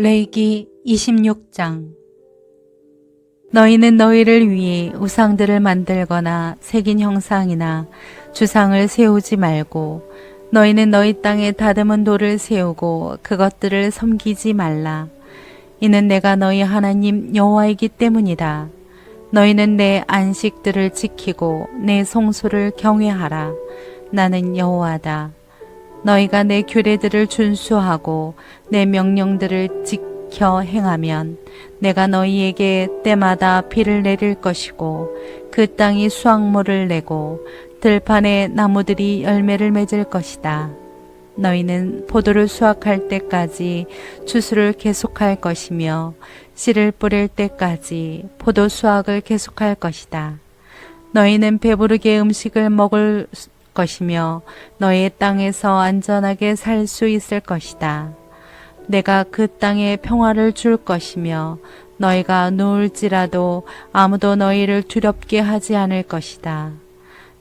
레이기 26장 너희는 너희를 위해 우상들을 만들거나 새긴 형상이나 주상을 세우지 말고 너희는 너희 땅에 다듬은 돌을 세우고 그것들을 섬기지 말라. 이는 내가 너희 하나님 여호와이기 때문이다. 너희는 내 안식들을 지키고 내 성소를 경외하라. 나는 여호와다. 너희가 내 규례들을 준수하고 내 명령들을 지켜 행하면 내가 너희에게 때마다 비를 내릴 것이고 그 땅이 수확물을 내고 들판에 나무들이 열매를 맺을 것이다. 너희는 포도를 수확할 때까지 추수를 계속할 것이며 씨를 뿌릴 때까지 포도 수확을 계속할 것이다. 너희는 배부르게 음식을 먹을 것이며 너희의 땅에서 안전하게 살 수 있을 것이다. 내가 그 땅에 평화를 줄 것이며 너희가 누울지라도 아무도 너희를 두렵게 하지 않을 것이다.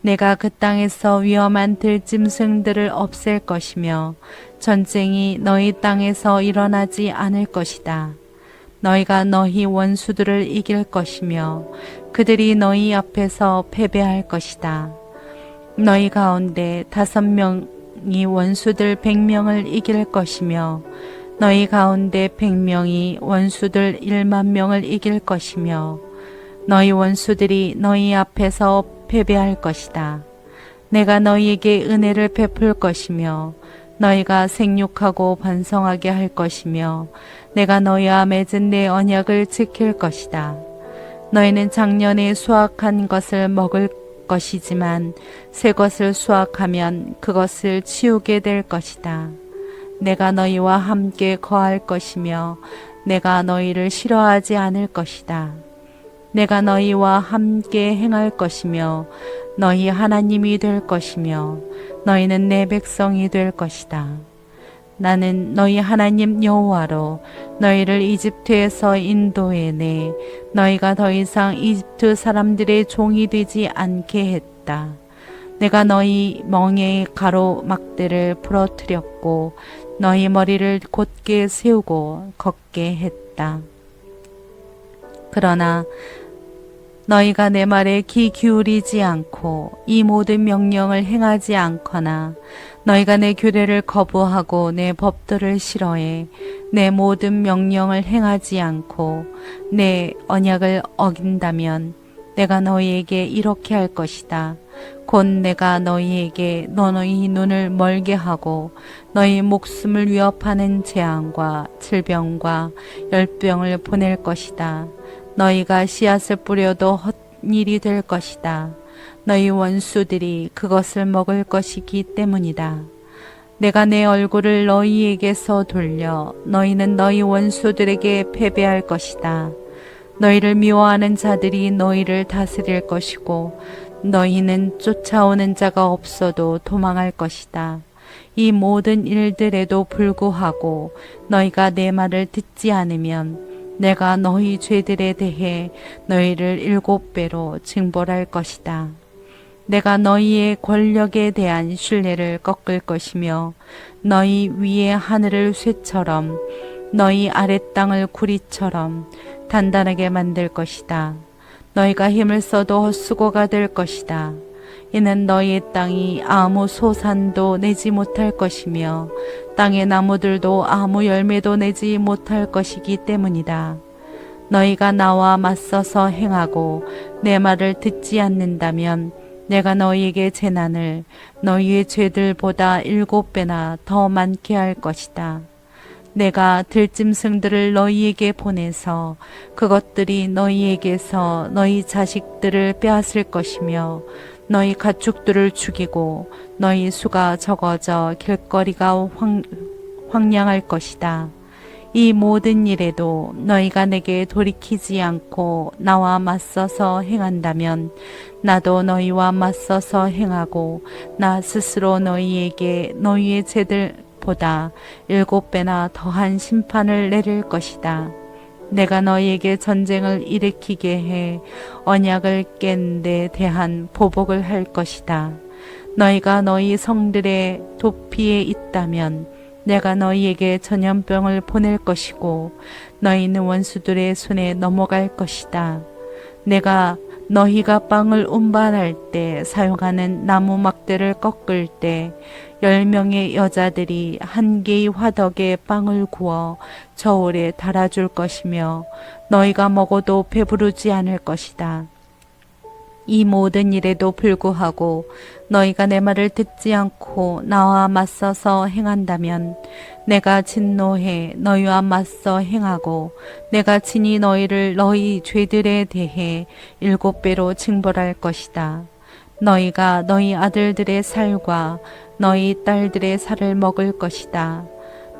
내가 그 땅에서 위험한 들짐승들을 없앨 것이며 전쟁이 너희 땅에서 일어나지 않을 것이다. 너희가 너희 원수들을 이길 것이며 그들이 너희 앞에서 패배할 것이다. 너희 가운데 다섯 명이 원수들 백 명을 이길 것이며 너희 가운데 백 명이 원수들 일만 명을 이길 것이며 너희 원수들이 너희 앞에서 패배할 것이다. 내가 너희에게 은혜를 베풀 것이며 너희가 생육하고 번성하게 할 것이며 내가 너희와 맺은 내 언약을 지킬 것이다. 너희는 작년에 수확한 것을 먹을 것이지만 새 것을 수확하면 그것을 치우게 될 것이다. 내가 너희와 함께 거할 것이며 내가 너희를 싫어하지 않을 것이다. 내가 너희와 함께 행할 것이며 너희 하나님이 될 것이며 너희는 내 백성이 될 것이다. 나는 너희 하나님 여호와로 너희를 이집트에서 인도해내 너희가 더 이상 이집트 사람들의 종이 되지 않게 했다. 내가 너희 멍에의 가로막대를 부러뜨렸고 너희 머리를 곧게 세우고 걷게 했다. 그러나 너희가 내 말에 귀 기울이지 않고 이 모든 명령을 행하지 않거나 너희가 내 규례를 거부하고 내 법도를 싫어해 내 모든 명령을 행하지 않고 내 언약을 어긴다면 내가 너희에게 이렇게 할 것이다. 곧 내가 너희에게 너희 눈을 멀게 하고 너희 목숨을 위협하는 재앙과 질병과 열병을 보낼 것이다. 너희가 씨앗을 뿌려도 헛일이 될 것이다. 너희 원수들이 그것을 먹을 것이기 때문이다. 내가 내 얼굴을 너희에게서 돌려 너희는 너희 원수들에게 패배할 것이다. 너희를 미워하는 자들이 너희를 다스릴 것이고 너희는 쫓아오는 자가 없어도 도망할 것이다. 이 모든 일들에도 불구하고 너희가 내 말을 듣지 않으면 내가 너희 죄들에 대해 너희를 일곱 배로 징벌할 것이다. 내가 너희의 권력에 대한 신뢰를 꺾을 것이며 너희 위의 하늘을 쇠처럼 너희 아래 땅을 구리처럼 단단하게 만들 것이다. 너희가 힘을 써도 헛수고가 될 것이다. 이는 너희의 땅이 아무 소산도 내지 못할 것이며 땅의 나무들도 아무 열매도 내지 못할 것이기 때문이다. 너희가 나와 맞서서 행하고 내 말을 듣지 않는다면 내가 너희에게 재난을 너희의 죄들보다 일곱 배나 더 많게 할 것이다. 내가 들짐승들을 너희에게 보내서 그것들이 너희에게서 너희 자식들을 빼앗을 것이며 너희 가축들을 죽이고 너희 수가 적어져 길거리가 황, 황량할 것이다. 이 모든 일에도 너희가 내게 돌이키지 않고 나와 맞서서 행한다면 나도 너희와 맞서서 행하고 나 스스로 너희에게 너희의 죄들보다 일곱 배나 더한 심판을 내릴 것이다. 내가 너희에게 전쟁을 일으키게 해 언약을 깬 데 대한 보복을 할 것이다. 너희가 너희 성들의 도피에 있다면 내가 너희에게 전염병을 보낼 것이고 너희는 원수들의 손에 넘어갈 것이다. 내가 너희가 빵을 운반할 때 사용하는 나무 막대를 꺾을 때 열 명의 여자들이 한 개의 화덕에 빵을 구워 저울에 달아줄 것이며 너희가 먹어도 배부르지 않을 것이다. 이 모든 일에도 불구하고 너희가 내 말을 듣지 않고 나와 맞서서 행한다면 내가 진노해 너희와 맞서 행하고 내가 친히 너희를 너희 죄들에 대해 일곱 배로 징벌할 것이다. 너희가 너희 아들들의 살과 너희 딸들의 살을 먹을 것이다.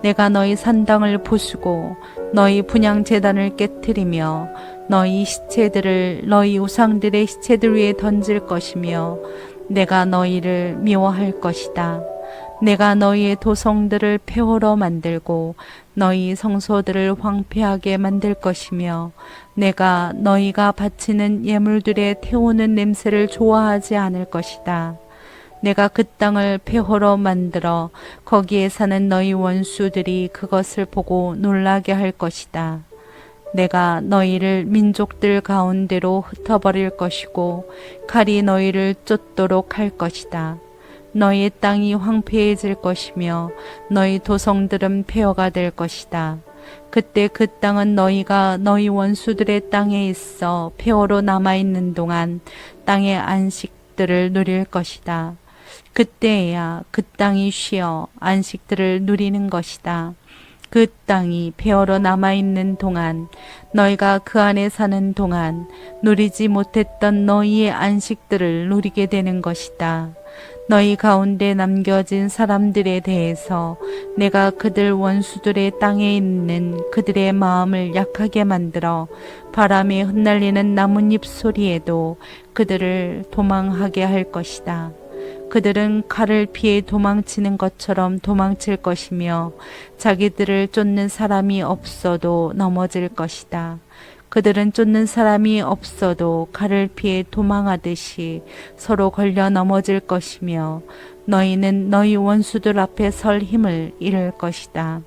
내가 너희 산당을 부수고 너희 분양 재단을 깨뜨리며 너희 시체들을 너희 우상들의 시체들 위에 던질 것이며 내가 너희를 미워할 것이다. 내가 너희의 도성들을 폐허로 만들고 너희 성소들을 황폐하게 만들 것이며 내가 너희가 바치는 예물들에 태우는 냄새를 좋아하지 않을 것이다. 내가 그 땅을 폐허로 만들어 거기에 사는 너희 원수들이 그것을 보고 놀라게 할 것이다. 내가 너희를 민족들 가운데로 흩어버릴 것이고 칼이 너희를 쫓도록 할 것이다. 너희 땅이 황폐해질 것이며 너희 도성들은 폐허가 될 것이다. 그때 그 땅은 너희가 너희 원수들의 땅에 있어 폐허로 남아 있는 동안 땅의 안식들을 누릴 것이다. 그때야 그 땅이 쉬어 안식들을 누리는 것이다. 그 땅이 폐허로 남아 있는 동안 너희가 그 안에 사는 동안 누리지 못했던 너희의 안식들을 누리게 되는 것이다. 너희 가운데 남겨진 사람들에 대해서 내가 그들 원수들의 땅에 있는 그들의 마음을 약하게 만들어 바람에 흩날리는 나뭇잎 소리에도 그들을 도망하게 할 것이다. 그들은 칼을 피해 도망치는 것처럼 도망칠 것이며 자기들을 쫓는 사람이 없어도 넘어질 것이다. 그들은 쫓는 사람이 없어도 칼을 피해 도망하듯이 서로 걸려 넘어질 것이며 너희는 너희 원수들 앞에 설 힘을 잃을 것이다.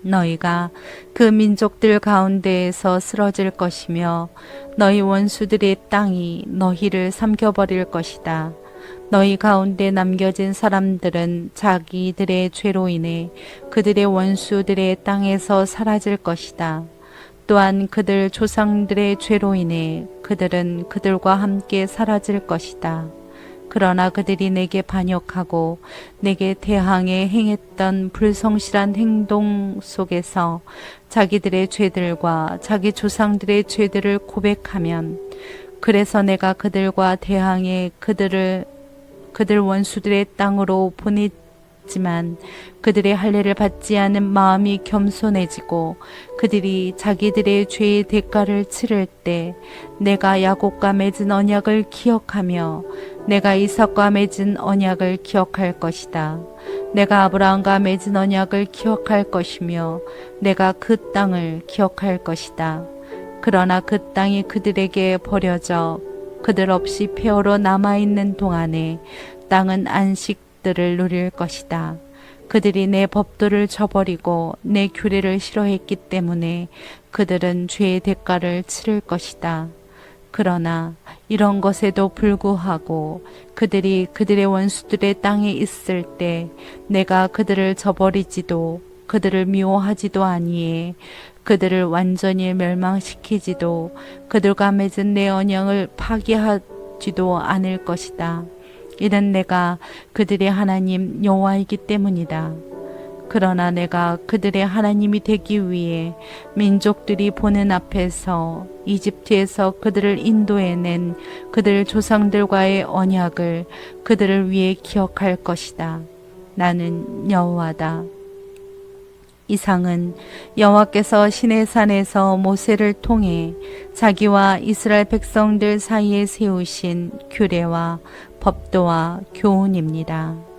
너희가 그 민족들 가운데에서 쓰러질 것이며 너희 원수들의 땅이 너희를 삼켜버릴 것이다. 너희 가운데 남겨진 사람들은 자기들의 죄로 인해 그들의 원수들의 땅에서 사라질 것이다. 또한 그들 조상들의 죄로 인해 그들은 그들과 함께 사라질 것이다. 그러나 그들이 내게 반역하고 내게 대항해 행했던 불성실한 행동 속에서 자기들의 죄들과 자기 조상들의 죄들을 고백하면 그래서 내가 그들과 대항해 그들을 그들 원수들의 땅으로 보냈지만 그들의 할례를 받지 않은 마음이 겸손해지고 그들이 자기들의 죄의 대가를 치를 때 내가 야곱과 맺은 언약을 기억하며 내가 이삭과 맺은 언약을 기억할 것이다. 내가 아브라함과 맺은 언약을 기억할 것이며 내가 그 땅을 기억할 것이다. 그러나 그 땅이 그들에게 버려져 그들 없이 폐허로 남아있는 동안에 땅은 안식들을 누릴 것이다. 그들이 내 법도를 저버리고 내 규례를 싫어했기 때문에 그들은 죄의 대가를 치를 것이다. 그러나 이런 것에도 불구하고 그들이 그들의 원수들의 땅에 있을 때 내가 그들을 저버리지도 그들을 미워하지도 아니해 그들을 완전히 멸망시키지도 그들과 맺은 내 언약을 파기하지도 않을 것이다. 이는 내가 그들의 하나님 여호와이기 때문이다. 그러나 내가 그들의 하나님이 되기 위해 민족들이 보는 앞에서 이집트에서 그들을 인도해낸 그들 조상들과의 언약을 그들을 위해 기억할 것이다. 나는 여호와다. 이상은 여호와께서 시내산에서 모세를 통해 자기와 이스라엘 백성들 사이에 세우신 규례와 법도와 교훈입니다.